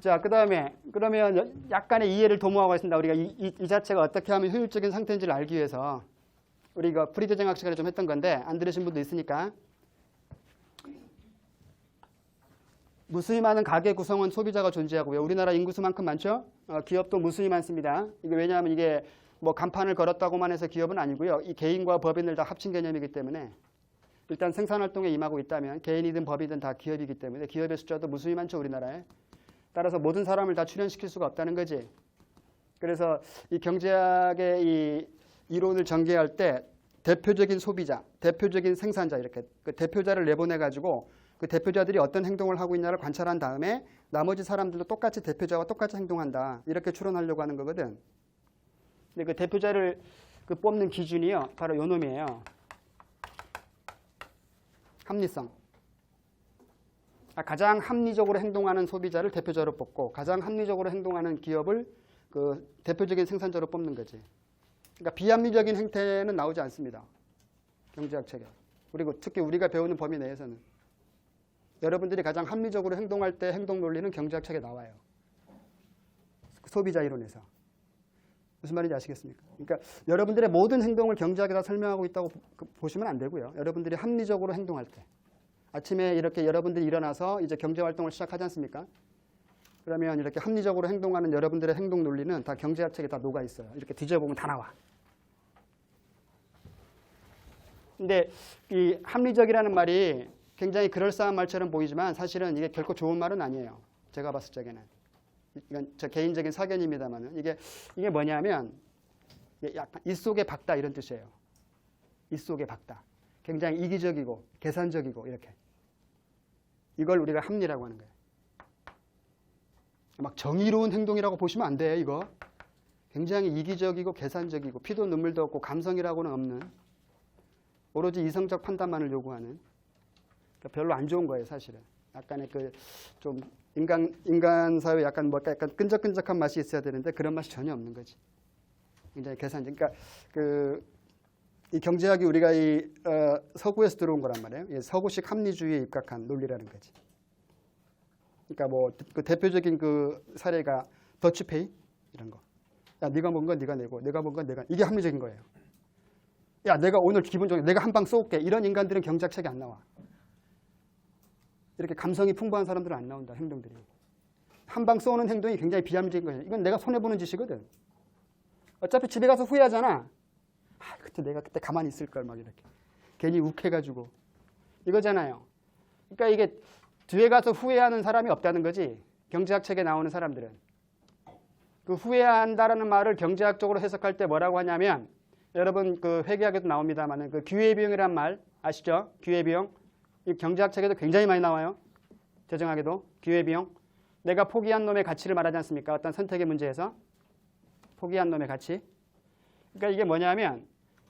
자, 그 다음에 그러면 약간의 이해를 도모하고 있습니다. 우리가 이, 이- 이 자체가 어떻게 하면 효율적인 상태인지를 알기 위해서 우리가 프리드 정학 시간에 좀 했던 건데 안 들으신 분도 있으니까 무수히 많은 가계 구성원 소비자가 존재하고요. 우리나라 인구수만큼 많죠? 어, 기업도 무수히 많습니다. 이게 왜냐하면 이게 뭐 간판을 걸었다고만 해서 기업은 아니고요. 이 개인과 법인을 다 합친 개념이기 때문에 일단 생산 활동에 임하고 있다면 개인이든 법이든 다 기업이기 때문에 기업의 숫자도 무수히 많죠 우리나라에. 따라서 모든 사람을 다 출연시킬 수가 없다는 거지. 그래서 이 경제학의 이 이론을 전개할 때 대표적인 소비자, 대표적인 생산자 이렇게 그 대표자를 내보내 가지고 그 대표자들이 어떤 행동을 하고 있냐를 관찰한 다음에 나머지 사람들도 똑같이 대표자와 똑같이 행동한다 이렇게 추론하려고 하는 거거든. 근데 그 대표자를 그 뽑는 기준이요 바로 요 놈이에요. 합리성. 아, 가장 합리적으로 행동하는 소비자를 대표자로 뽑고 가장 합리적으로 행동하는 기업을 그 대표적인 생산자로 뽑는 거지. 그러니까 비합리적인 행태는 나오지 않습니다. 경제학 책에. 그리고 특히 우리가 배우는 범위 내에서는 여러분들이 가장 합리적으로 행동할 때 행동 논리는 경제학 책에 나와요. 소비자 이론에서. 무슨 말인지 아시겠습니까? 그러니까 여러분들의 모든 행동을 경제학에다 설명하고 있다고 보- 그- 보시면 안 되고요. 여러분들이 합리적으로 행동할 때. 아침에 이렇게 여러분들이 일어나서 이제 경제 활동을 시작하지 않습니까? 그러면 이렇게 합리적으로 행동하는 여러분들의 행동 논리는 다 경제학 책에 다 녹아 있어요. 이렇게 뒤져보면 다 나와. 근데 이 합리적이라는 말이 굉장히 그럴싸한 말처럼 보이지만 사실은 이게 결코 좋은 말은 아니에요. 제가 봤을 적에는. 이건 저 개인적인 사견입니다만은 이게 이게 뭐냐면 약간 이 속에 박다 이런 뜻이에요. 이 속에 박다. 굉장히 이기적이고 계산적이고 이렇게. 이걸 우리가 합리라고 하는 거예요. 막 정의로운 행동이라고 보시면 안 돼, 이거. 굉장히 이기적이고 계산적이고 피도 눈물도 없고 감성이라고는 없는 오로지 이성적 판단만을 요구하는 그러니까 별로 안 좋은 거예요, 사실은. 약간의 그 좀 인간 인간 사회 약간 뭐 약간 끈적끈적한 맛이 있어야 되는데 그런 맛이 전혀 없는 거지. 굉장히 계산적. 그러니까 그 이 경제학이 우리가 이 어, 서구에서 들어온 거란 말이에요. 이 서구식 합리주의에 입각한 논리라는 거지. 그러니까 뭐 그 대표적인 그 사례가 더치페이 이런 거. 야, 네가 먹은 건 네가 내고 내가 먹은 건 내가 이게 합리적인 거예요. 야, 내가 오늘 좋게 내가 한방 쏘게 이런 인간들은 경제학 책에 안 나와. 이렇게 감성이 풍부한 사람들은 안 나온다 행동들이. 한 방 쏘는 행동이 굉장히 비합리적인 거예요. 이건 내가 손해 보는 짓이거든. 어차피 집에 가서 후회하잖아. 아, 그때 내가 그때 가만히 있을 걸 막 이렇게 괜히 욱해가지고 이거잖아요. 그러니까 이게 뒤에 가서 후회하는 사람이 없다는 거지. 경제학 책에 나오는 사람들은 그 후회한다라는 말을 경제학적으로 해석할 때 뭐라고 하냐면 여러분 그 회계학에도 나옵니다만은 그 기회비용이란 말 아시죠? 기회비용 이 경제학 책에도 굉장히 많이 나와요. 재정학에도 기회비용 내가 포기한 놈의 가치를 말하지 않습니까? 어떤 선택의 문제에서 포기한 놈의 가치. 그러니까 이게 뭐냐면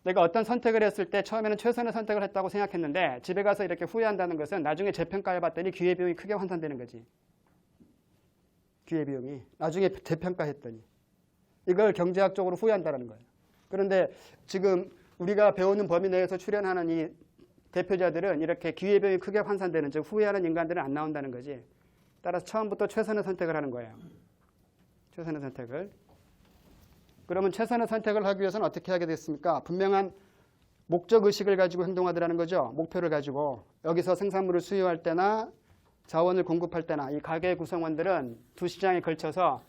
내가 어떤 선택을 했을 때 처음에는 최선의 선택을 했다고 생각했는데 집에 가서 이렇게 후회한다는 것은 나중에 재평가해 봤더니 기회비용이 크게 환산되는 거지. 기회비용이 나중에 재평가했더니 이걸 경제학적으로 후회한다는 거예요. 그런데 지금 우리가 배우는 범위 내에서 출연하는 이 대표자들은 이렇게 기회비용이 크게 환산되는 즉 후회하는 인간들은 안 나온다는 거지. 따라서 처음부터 최선의 선택을 하는 거예요. 최선의 선택을. 그러면 최선의 선택을 하기 위해서는 어떻게 하게 됐습니까? 분명한 목적 의식을 가지고 행동하더라는 거죠. 목표를 가지고 여기서 생산물을 수요할 때나 자원을 공급할 때나 이 가게 구성원들은 두 시장에 걸쳐서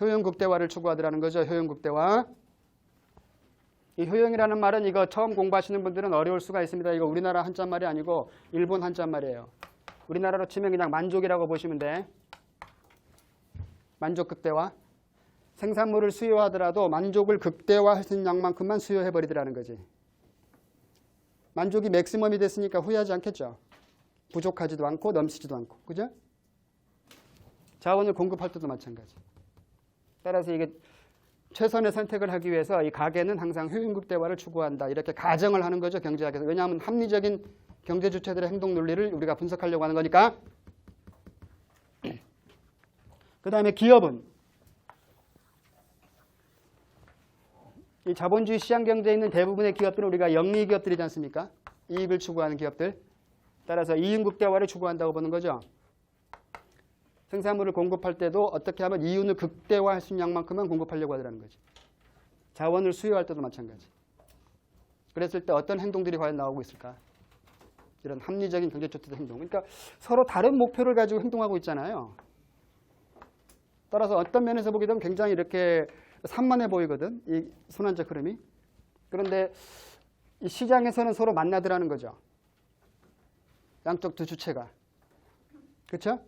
효용 극대화를 추구하더라는 거죠. 효용 극대화. 이 효용이라는 말은 이거 처음 공부하시는 분들은 어려울 수가 있습니다. 이거 우리나라 한자말이 아니고 일본 한자말이에요. 우리나라로 치면 그냥 만족이라고 보시면 돼. 만족 극대화. 생산물을 수요하더라도 만족을 극대화할 수 있는 양만큼만 수요해버리더라는 거지. 만족이 맥시멈이 됐으니까 후회하지 않겠죠. 부족하지도 않고 넘치지도 않고. 그죠? 자원을 공급할 때도 마찬가지. 따라서 이게 최선의 선택을 하기 위해서 이 가게는 항상 효용극대화를 추구한다. 이렇게 가정을 하는 거죠. 경제학에서. 왜냐하면 합리적인 경제 주체들의 행동 논리를 우리가 분석하려고 하는 거니까. 그 다음에 기업은 이 자본주의 시장 경제에 있는 대부분의 기업들은 우리가 영리 기업들이지 않습니까? 이익을 추구하는 기업들. 따라서 이윤 극대화를 추구한다고 보는 거죠. 생산물을 공급할 때도 어떻게 하면 이윤을 극대화할 수 있는 양만큼만 공급하려고 하더라는 거지. 자원을 수요할 때도 마찬가지. 그랬을 때 어떤 행동들이 과연 나오고 있을까? 이런 합리적인 경제적인 행동. 그러니까 서로 다른 목표를 가지고 행동하고 있잖아요. 따라서 어떤 면에서 보게 되면 굉장히 이렇게 산만해 보이거든. 이 순환적 흐름이. 그런데 이 시장에서는 서로 만나더라는 거죠. 양쪽 두 주체가. 그렇죠?